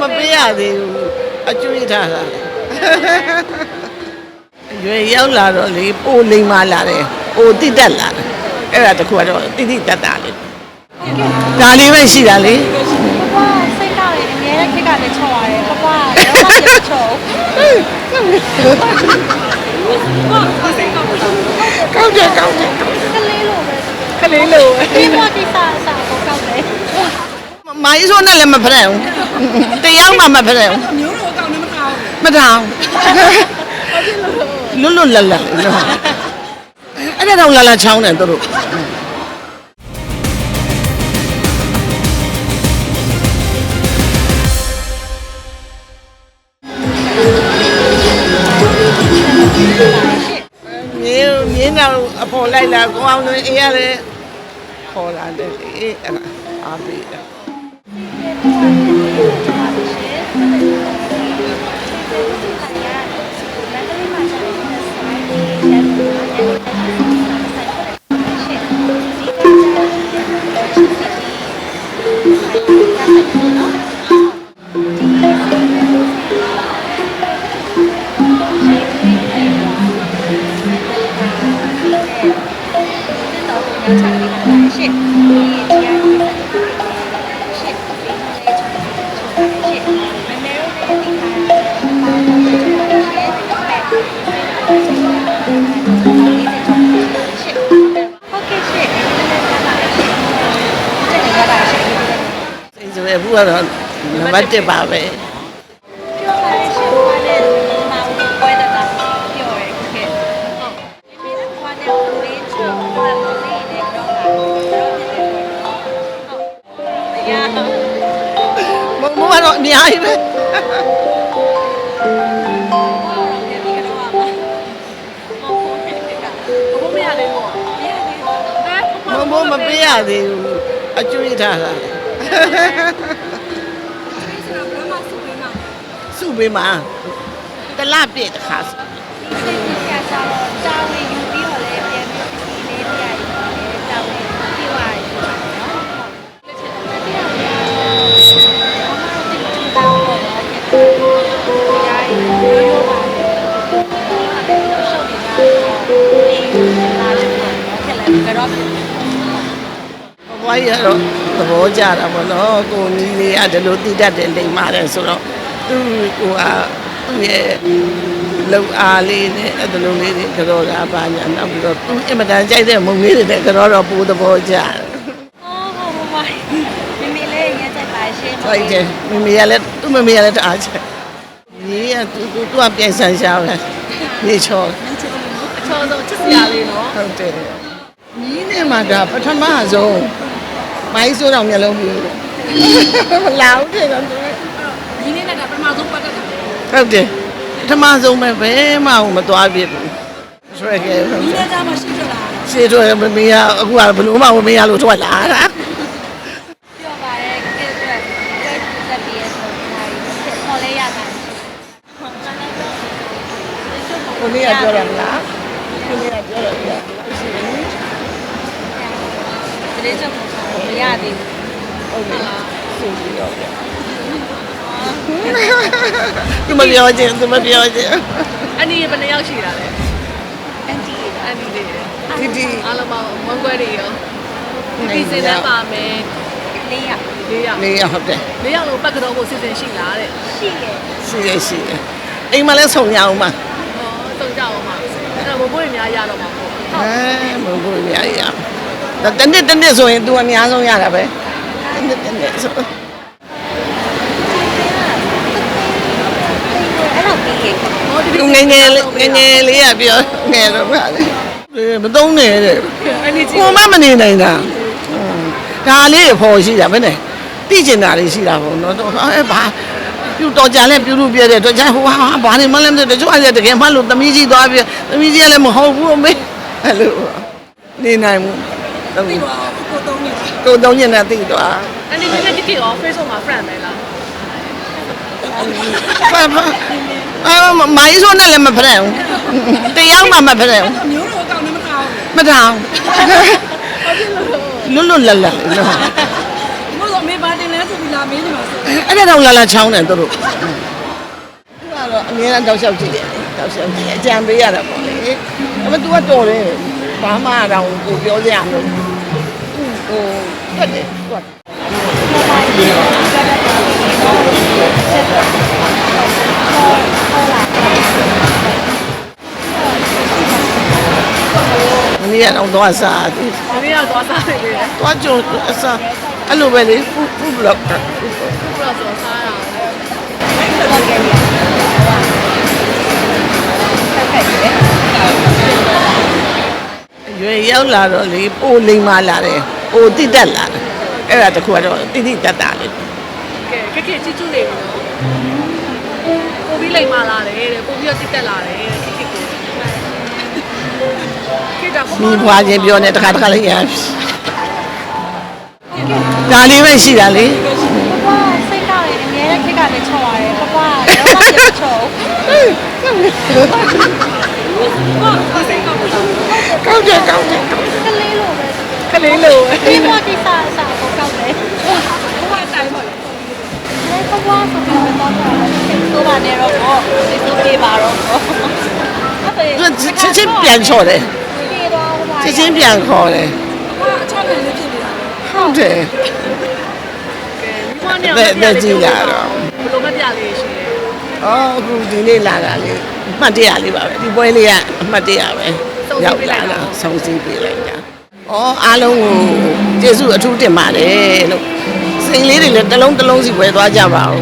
မပေးရသေးဘူးအကျွေးထားတာရွယ်ရောက်လာတော့လေပိုလိမ်မာလာတယ်ပိုတိတက်လာတယ်အဲ့ဒါတခုကတော့တိတိတက်တာလေဒါလေးပဲရှိတာလေဘွားစိတ်ကောက်ရင်အများနဲ့ခက်ကလည်းချော်ရတယ်ဘွားရောမလည်းချော်ကောက်တယ်ကောက်တယ်ကလေးလိုပဲခလေးလိုဒီဘွားကိစ္စအစားကိုကောက်တယ် မိုင်းဆိုနဲ့လည်းမဖရက်ဘူးတရားမှမဖရက်ဘူးမျိုးတော်ကောင်းနေမထားဘူးမထောင်လွတ်လွတ်လပ်လပ်လေနော်အဲ့ဒါတော့လာလာချောင်းတယ်သူတို့မြင်းမြင်းတော့အပေါ်လိုက်လာကိုအောင်လွင်အေးရတယ်ခေါ်လာတယ်လေအဲ့ဒါအားပေးတယ် စိတ်ဆိုရဘူး ဖြစ်တယ်ဟုတ်ရအောင်မမကတော့အများကြီးပဲမမမပေးရသေးဘူးအကျွေးထားတာ စုပေးမှာတလပြည့်တစ်ခါစု ဘွားရတော့သဘောကျတာပေါ့နော်ကိုနီးလေးကဒီလိုတည်တတ်တယ်လိမ်မာတယ်ဆိုတော့သူ့ကိုကသူ့ရဲ့လောက်အားလေးနဲ့အဲ့ဒီလိုလေးတွေကြောတာပါညာနောက်ပြီးတော့သူအင်မတန်ကြိုက်တဲ့မုံလေးတွေနဲ့ကြောတော့ပိုးသဘောကျတယ်ကြိုက်တယ်မမေကလည်းသူ့မမေကလည်းတအားချစ်ညီကသူသူသူကပြန်ဆန်ရှားပဲနေချောအချောဆုံးချစ်စရာလေးနော်ဟုတ်တယ်ညီနဲ့မှဒါပထမဆုံး မိုင်းဆိုးတော့မျက်လုံးပြူမလာဘူးတဲ့တော့ဒီနေ့နဲ့ကပထမဆုံးပတ်သက်တယ်ဟုတ်တယ်ပထမဆုံးပဲဘယ်မှမသွားပြစ်ဘူးဆွဲခဲ့ဟုတ်ဒီတယ်နေ့ကမှရှိကြလားရှေ့တော့မမေကအခုကဘလို့မှမမေရလို့ထွက်လာတာပြောပါတယ်ကဲအတွက်ကဲတက်ပြီးရဆိုတော့ဒီခေါ်လဲရတာဟုတ်တယ်ကိုနေ့ကပြောရမလားကိုနေ့ကပြောရမလား တရေချက်မရသေးဘူး ဟုတ်ပြီဆိုပြီးတော့သူ မပြောချင်သူမပြောချင်အနီးဘယ်နှယောက်ရှိတာလဲအန်တီအနီးလေးဒီဒီအားလုံးပေါင်းမွန်ကွဲတွေရောဒီစီစဉ်ပါမယ်လေးရလေးယောက်နေရဟုတ်တယ်လေးယောက်လုံးပတ်ကတော့ကိုစီစဉ်ရှိလားတဲ့ရှိတယ်ရှိရရှိရအိမ်မှာလည်းဆုံရအောင်ပါဟောစုံကြအောင်ပါအဲ့တော့ဘိုးဘိုးတွေများရတော့မှာပေါ့အဲမဟုတ်ဘူးအများကြီးရဒါတနေ့တနေ့ဆိုရင် तू အများဆုံးရတာပဲတနေ့တနေ့ဆို အဲ့တော့ပြီး ရဲ့ဟောဒီသူငယ်ငယ်လေးငယ်ငယ်လေးကပြောငယ်တော့ပါလေမသုံးနဲ့တဲ့အနီးကြီးကိုမမနေနိုင်တာဒါလေးဖော်ရှိတာပဲနဲ့သိကျင်တာလေးရှိတာပေါ့နော်အဲဘာပြုတော်ကြလဲပြုလို့ပြတဲ့တော့ကျဟိုဟာဘာနေမလဲမသိတချို့အဲ့တကယ်မှလို့သမီးကြီးသွားပြသမီးကြီးကလည်းမဟုတ်ဘူးအမေအဲ့လိုနေနိုင်မှုဒီတော့ကိုတုံးနေကိုသုံးညနဲ့သိသွားအနီးကြီးတိတိရော Facebook မှာ friend ပဲလားဘာဘာ အဲမိုင်းဆိုနဲ့လည်းမဖရက်ဘူးတရားမှမဖရက်ဘူးမျိုးတော်ကောင်းနေမထားဘူးမထောင်လွတ်လွတ်လပ်လပ်လေနော်ဘိုးတော်မေးပါတင်လဲဆိုပြီးလာမင်းနေမှာဆိုအဲ့ဒါတော့လာလာချောင်းတယ်သူတို့သူကတော့အမြဲတမ်းတောက်လျှောက်ကြည့်တယ်တောက်လျှောက်ကြည့်အကြံပေးရတာပေါ့လေဒါပေမဲ့ तू ကတော်တယ်ဘာမှတော့ကိုပြောစရာမလိုဟိုတွတ်တယ်တွတ် မနေ့ကတော့သွားစားတယ်။ဒီနေ့တော့သွားစားနေတယ်သွားကြုံအစားအဲ့လိုပဲလေဖူဖူဘလော့။ဘုရားဆိုစားတာရွယ်ရောက်လာတော့လေပိုလိမ်မာလာတယ်ပိုတိတက်လာတယ်အဲ့ဒါတခုကတော့တိတိတက်တာလေ။ကဲခက်ခဲချစ်ချူနေပြီနော်။ပိုပြီးလိမ်မာလာတယ်တဲ့။ပိုပြီးတော့တိတက်လာတယ်တဲ့ခက်ခဲကို။ခေတ္တ မိဘွားချင်းပြောနေတခါတခါလေးရမ်းဒါလေးပဲရှိတာလေပပစိတ်ကောက်ရင်အများနဲ့ခက်ကလည်းချော်ရတယ်ပပရောမလည်းချော်ကောက်တယ်ကောက်တယ်ကလေးလိုပဲကလေးလိုပဲဒီဘကိစ္စအစားကိုကောက်တယ်ဘဝတိုင်းပါလေဘဝဆိုပြီးတော့တော့ဆိုပါနေတော့ပေါ့ဒီလိုပြေးပါတော့ပေါ့အဲ့ဒါသူချက်ချင်းပြန်ချော်တယ်ပြေးတော့ဟို ချက်ချင်းပြန်ခေါ်တယ်ဘာအချောက်လေးလေးဖြစ်နေတာဟုတ်တယ်ကဲမိမနဲ့ဘယ်ဘယ်ကြည့်လာတော့ဘယ်လိုမပြလေးရှိလဲအော်အခုဒီနေ့လာတာလေအမှတ်တရလေးပါပဲဒီပွဲလေးကအမှတ်တရပဲရောက်လာတာဆုံးစည်းပေးလိုက်တာဩအားလုံးကိုကျေးဇူးအထူးတင်ပါတယ်လို့စိန်လေးတွေလည်းတစ်လုံးတစ်လုံးစီဝယ်သွားကြပါဦး